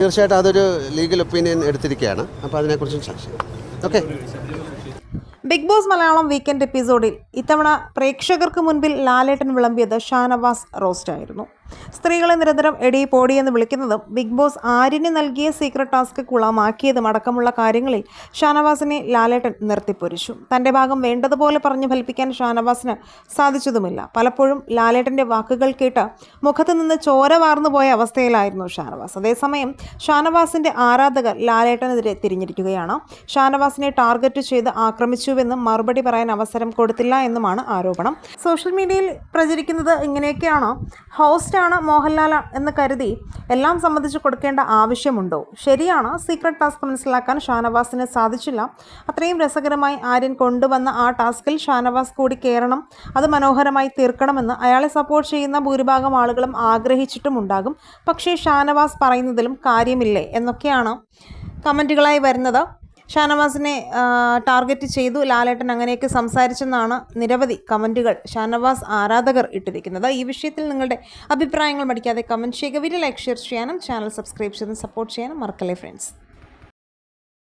തീർച്ചയായിട്ടും അതൊരു legal opinion എടുത്തിരിക്കുകയാണ്. അപ്പോൾ അതിനെക്കുറിച്ച് ചർച്ച okay. Bigg Boss Malayalam weekend എപ്പിസോഡിൽ ഇത്തവണ പ്രേക്ഷകർക്ക് മുൻപിൽ ലാലേട്ടൻ വിളമ്പിയത് ഷാനവാസ് റോസ്റ്റ് ആയിരുന്നു സ്ത്രീകളെ നിരന്തരം എടി പോടി എന്ന് വിളിക്കുന്നതും ബിഗ് ബോസ് ആര്യന് നൽകിയ സീക്രട്ട് ടാസ്ക് കുളമാക്കിയതും അടക്കമുള്ള കാര്യങ്ങളിൽ ഷാനവാസിനെ ലാലേട്ടൻ നിർത്തിപ്പൊരിച്ചു. തന്റെ ഭാഗം വേണ്ടതുപോലെ പറഞ്ഞു ഫലിപ്പിക്കാൻ ഷാനവാസിന് സാധിച്ചതുമില്ല. പലപ്പോഴും ലാലേട്ടന്റെ വാക്കുകൾ കേട്ട് മുഖത്ത് നിന്ന് ചോര വാർന്നു പോയ അവസ്ഥയിലായിരുന്നു ഷാനവാസ്. അതേസമയം ഷാനവാസിന്റെ ആരാധകർ ലാലേട്ടനെതിരെ തിരിഞ്ഞിരിക്കുകയാണ്. ഷാനവാസിനെ ടാർഗറ്റ് ചെയ്ത് ആക്രമിച്ചുവെന്നും മറുപടി പറയാൻ അവസരം കൊടുത്തില്ല എന്നുമാണ് ആരോപണം. സോഷ്യൽ മീഡിയയിൽ പ്രചരിക്കുന്നത് ഇങ്ങനെയൊക്കെയാണ്. ഹോസ്റ്റാണ് മോഹൻലാൽ എന്ന് കരുതി എല്ലാം സംബന്ധിച്ച് കൊടുക്കേണ്ട ആവശ്യമുണ്ടോ? ശരിയാണ് സീക്രട്ട് ടാസ്ക് മനസ്സിലാക്കാൻ ഷാനവാസിന് സാധിച്ചില്ല. അത്രയും രസകരമായി ആര്യൻ കൊണ്ടുവന്ന ആ ടാസ്കിൽ ഷാനവാസ് കൂടി കയറണം. അത് മനോഹരമായി തീർക്കണമെന്ന് അയാളെ സപ്പോർട്ട് ചെയ്യുന്ന ഭൂരിഭാഗം ആളുകളും ആഗ്രഹിച്ചിട്ടുമുണ്ടാകും പക്ഷേ ഷാനവാസ് പറയുന്നതിലും കാര്യമില്ലേ എന്നൊക്കെയാണ് കമന്റുകളായി വരുന്നത്. ഷാനവാസിനെ ടാർഗറ്റ് ചെയ്തു ലാലേട്ടൻ അങ്ങനെയൊക്കെ സംസാരിച്ചെന്നാണ് നിരവധി കമന്റുകൾ ഷാനവാസ് ആരാധകർ ഇട്ടിരിക്കുന്നത്. ഈ വിഷയത്തിൽ നിങ്ങളുടെ അഭിപ്രായങ്ങൾ മടിക്കാതെ കമന്റ് ചെയ്യുക. വീഡിയോ ലൈക്ക് ഷെയർ ചെയ്യാനും ചാനൽ സബ്സ്ക്രൈബ് ചെയ്ത് സപ്പോർട്ട് ചെയ്യാനും മറക്കല്ലേ ഫ്രണ്ട്സ്